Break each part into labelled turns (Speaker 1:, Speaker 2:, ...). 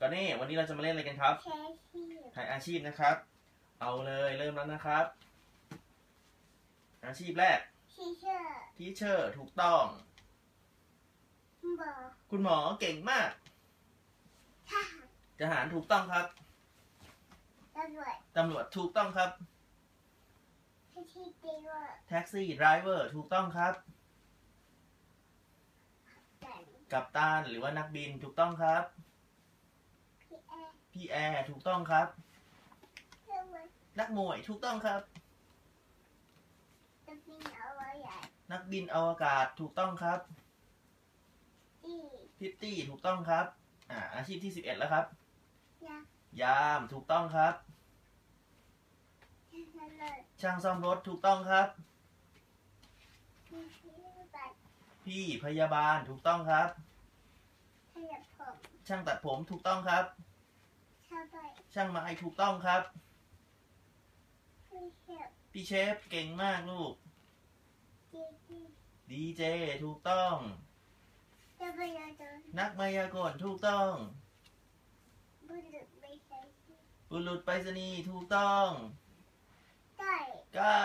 Speaker 1: ก็นี่วันนี้เราจะมาเล่นอะไรกันครับ
Speaker 2: แค่ที่
Speaker 1: ทายอาชีพนะครับ เอาเลยเริ่มแล้วนะครับ อาชีพแรก
Speaker 2: ที่เชอร์
Speaker 1: ทีเชอร์ถูกต้อง
Speaker 2: บอก
Speaker 1: คุณหมอเก่งมาก
Speaker 2: ทหาร
Speaker 1: ทหารถูกต้องครับ
Speaker 2: ตำรวจ
Speaker 1: ตำรวจถูกต้องครับ
Speaker 2: ที่ที่ตีว่า
Speaker 1: แท็กซี่ไดรเวอร์ถูกต้องครับ
Speaker 2: แต่
Speaker 1: กัปตันหรือว่านักบินถูกต้องครับ
Speaker 2: พี่แอร์
Speaker 1: พี่แอร์ถูกต้องครับ
Speaker 2: เพื่อนมัน
Speaker 1: นักมวยถูกต้องครับ
Speaker 2: จะบินเอาไว้ใหญ่
Speaker 1: นักบินอวกาศถูกต้องครับ
Speaker 2: ที่
Speaker 1: พิตตี้ถูกต้องครับ อ่า อาชีพที่สิบเอ็ดแล้วครับ
Speaker 2: ยายา
Speaker 1: มถูกต้องครับ
Speaker 2: ที่ทะเล
Speaker 1: ช่างซ่อมรถถูกต้องครับ
Speaker 2: ที่ที่บัตร
Speaker 1: พี่พยาบาลถูกต้องครับ
Speaker 2: ขยับผม
Speaker 1: ช่างตัดผมถูกต้องครับ
Speaker 2: ชาวบ้าน
Speaker 1: ช่างไม้ถูกต้องครับ
Speaker 2: ไม่เชื่อ
Speaker 1: พี่เชฟเก่งมากลูก
Speaker 2: ที่ที่
Speaker 1: ดีเจถูกต้อง
Speaker 2: จะไปยาจน
Speaker 1: นักมายากลถูกต้อง
Speaker 2: บุรุษไม่ใช่ที่
Speaker 1: บุรุษไปรษณีย์ถูกต้อง
Speaker 2: ใต้
Speaker 1: ใกล้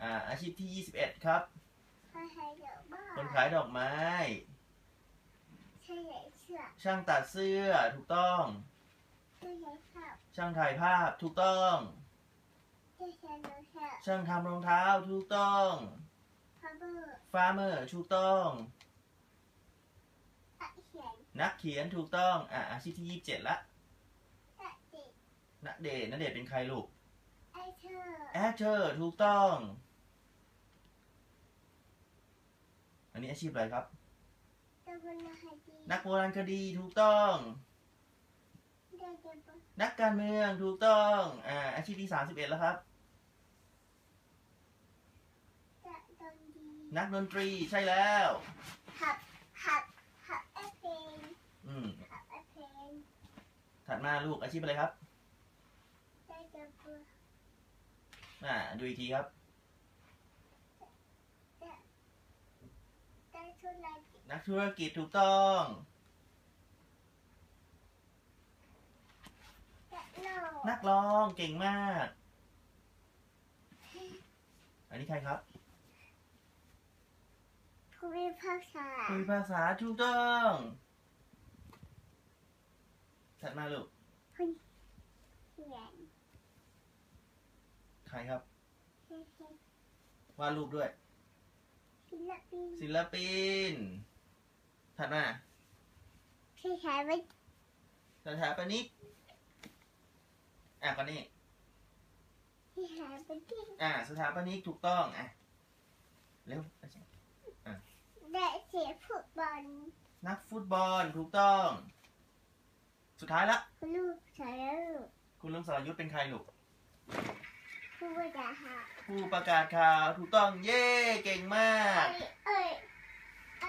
Speaker 1: อ่า อาชีพที่21ครับ
Speaker 2: ใครใครเดี๋ยวบ้า
Speaker 1: คนขายดอกไม้
Speaker 2: ใช่ใหญ่เชื่อ
Speaker 1: ช่างตัดเสื้อถูกต้อง
Speaker 2: ใช่ใหญ่ข้าว
Speaker 1: ช่างถ่ายภาพถูกต้อง
Speaker 2: ใช่ใช่โน้ตเชื่อ
Speaker 1: ช่างทำรองเท้าถูกต้อง
Speaker 2: พาเบอร์
Speaker 1: ฟาร์มเมอร์ถูกต้อง
Speaker 2: อะเขียน
Speaker 1: นักเขียนถูกต้อง อ่าอาชีพที่27ละ
Speaker 2: อะติด
Speaker 1: นักเดทนักเดทเป็นใครลูก
Speaker 2: ไอเธอ
Speaker 1: แอคเตอร์ถูกต้อง อันนี้อาชีพอะไรครับ
Speaker 2: ตะวันนาฮาดี
Speaker 1: นักโบราณคดีถูกต้อง
Speaker 2: ได้เจ็บปะ
Speaker 1: นักการเมืองถูกต้องอ่าอาชีพที่31แล้วครับ
Speaker 2: จะโดนดี
Speaker 1: นักดนตรีใช่แล้ว
Speaker 2: หับหับหับแอปเพน
Speaker 1: อืม
Speaker 2: หับแอปเพน
Speaker 1: ถัดมาลูกอาชีพอะไรครับ
Speaker 2: ได้เจ็บปะ
Speaker 1: อ่าดูอีกทีครับ
Speaker 2: ได้ทุนไรกิ
Speaker 1: นักธุรกิจถูกต้อง
Speaker 2: จะโล
Speaker 1: นักร้องเก่งมาก อันนี้ใครครับ
Speaker 2: ผู้พิพากษา
Speaker 1: คุยภาษาถูกต้องถัดมาลูก
Speaker 2: เขียน
Speaker 1: ใครครับ
Speaker 2: เขียนเขียน
Speaker 1: วาดรูปด้วย
Speaker 2: ศิลปิน
Speaker 1: ศิลปิน ถัดมา
Speaker 2: ที่ใช้ไว้
Speaker 1: สถาปนิก อะก็นี่
Speaker 2: ที่ใช้ไว้ที่
Speaker 1: อะสถาปนิกถูกต้องอะเร็ว
Speaker 2: ได้เสียฟุตบอล
Speaker 1: นักฟุตบอลถูกต้อง สุดท้ายละ
Speaker 2: ลูกชายลูก
Speaker 1: คุณลุงสรยุทธเป็นใครลูก
Speaker 2: ผู้บริหาร
Speaker 1: ผู้ประกาศข่าวถูกต้องเย้เก่งมาก
Speaker 2: เอ้ยเอ้ย